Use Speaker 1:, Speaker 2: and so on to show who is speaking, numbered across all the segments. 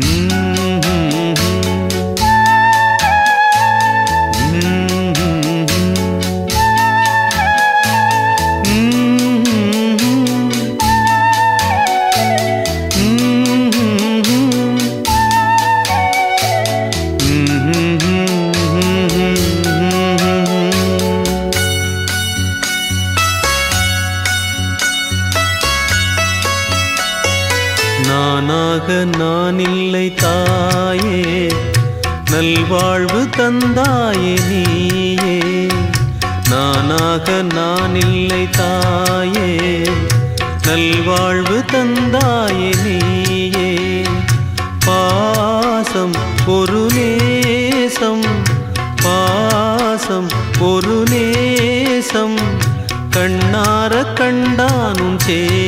Speaker 1: Mm. நானாக நான் இல்லை தாயே. நல்வாழ்வு தந்தாயே நீயே. நானாக நான் இல்லை தாயே. நல்வாழ்வு தந்தாயே நீயே. பாசம் ஒரு நேசம். பாசம் ஒரு நேசம். கண்ணார கண்டானும் சே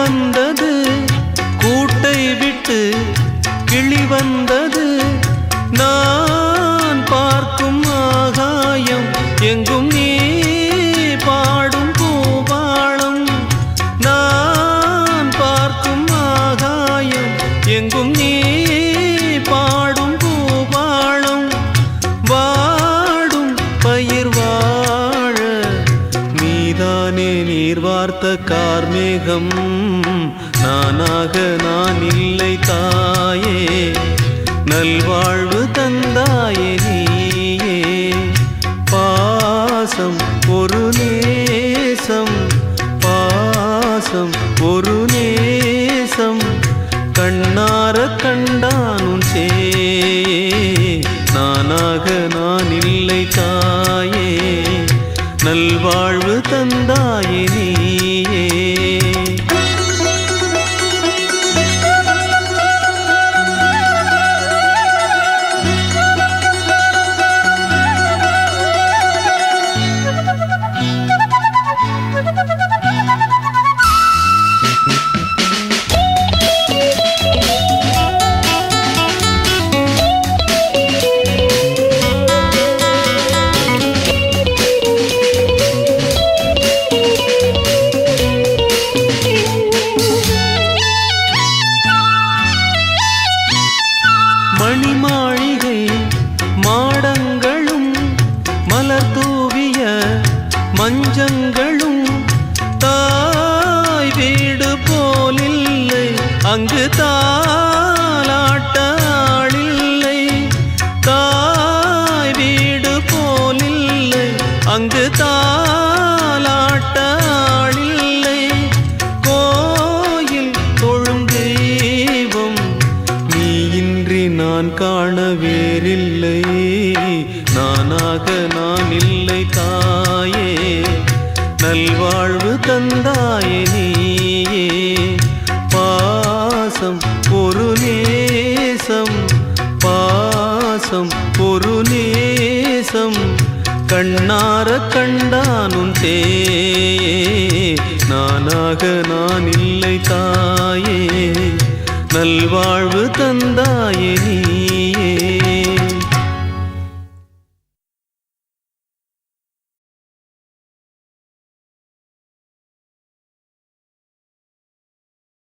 Speaker 1: வந்தது. கூட்டை விட்டு கிளி வந்தது. நான் பார்க்கும் ஆகாயம் எங்கும் நீ பாடும் பூபாளம் நான் பார்க்கும் ஆகாயம் எங்கும் நீ நானே நீர் வார்த்த கார்மேகம். நானாக நான் இல்லை தாயே. நல்வாழ்வு தந்தாயே நீயே. பாசம் ஒரு நேசம். பாசம் ஒரு நேசம். கண்ணார கண்டானும் சே. நானாக நான் இல்லை தாயே நல்வாழ்வு தந்தாயினி. அங்கு தாலாட்டாளில்லை தாய் வீடு போலில்லை. அங்கு தாலாட்டாளில்லை கோயில் தொழும் தெய்வம் நீ இன்றி நான் காண வேறில்லை. நானாக நான் இல்லை தாயே. நல்வாழ்வு தந்தாயே பாசம் ஒரு நேசம். கண்ணார கண்டானும் தே நானாக நான் இல்லை தாயே. நல்வாழ்வு தந்தாயே நீ.